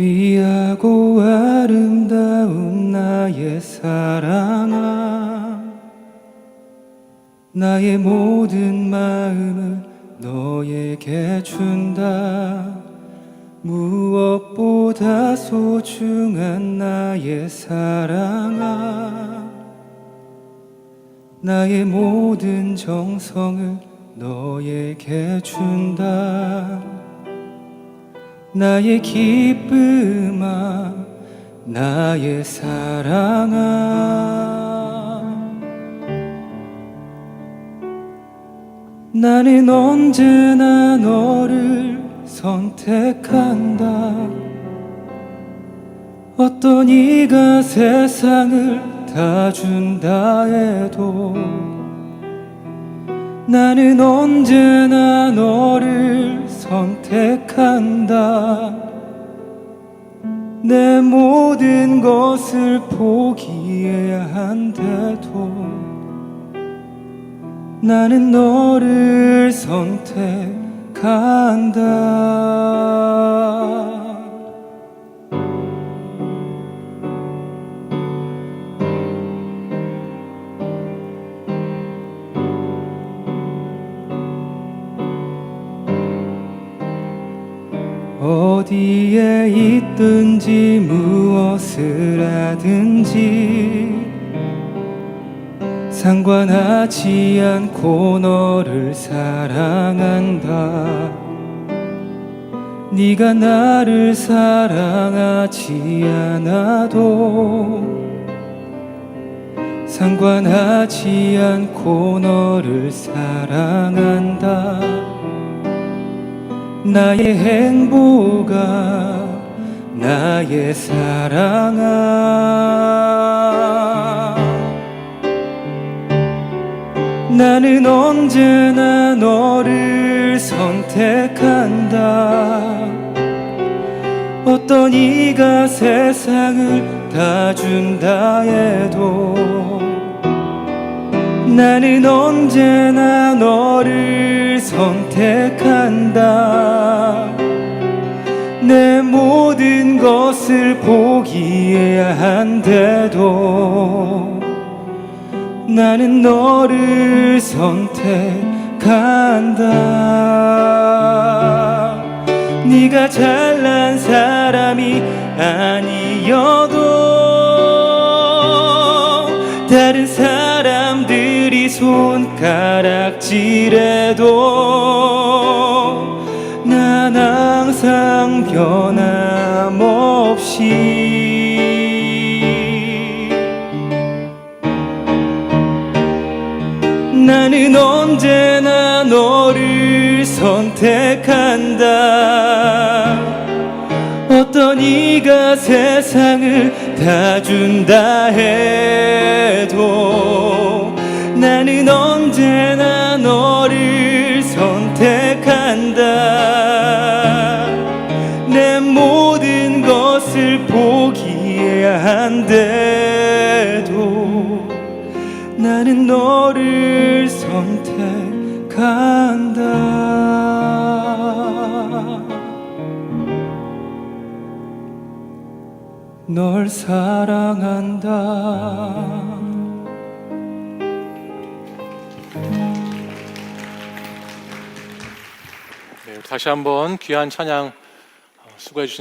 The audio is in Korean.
귀하고 아름다운 나의 사랑아 나의 모든 마음을 너에게 준다. 무엇보다 소중한 나의 사랑아 나의 모든 정성을 너에게 준다 나의 기쁨아 나의 사랑아. 나는 언제나 너를 선택한다. 어떤 이가 세상을 다 준다 해도 나는 언제나 너를 선택한다. 내 모든 것을 포기해야 한데도 나는 너를 선택한다 어디에 있든지 무엇을 하든지 상관하지 않고 너를 사랑한다. 네가 나를 사랑하지 않아도 상관하지 않고 너를 사랑한다 나의 행복아 나의 사랑아. 나는 언제나 너를 선택한다. 어떤 이가 세상을 다 준다 해도 나는 언제나 너를 선택한다. 내 모든 것을 포기해야 한데도 나는 너를 선택한다. 네가 잘난 사람이 아니어도 다른 사람들 이 손가락질해도 난 항상 변함없이 나는 언제나 너를 선택한다. 어떤 이가 세상을 다 준다 해도 나는 언제나 너를 선택한다. 내 모든 것을 포기해야 한데도 나는 너를 선택한다. 널 사랑한다 다시 한번 귀한 찬양 어, 수고해 주신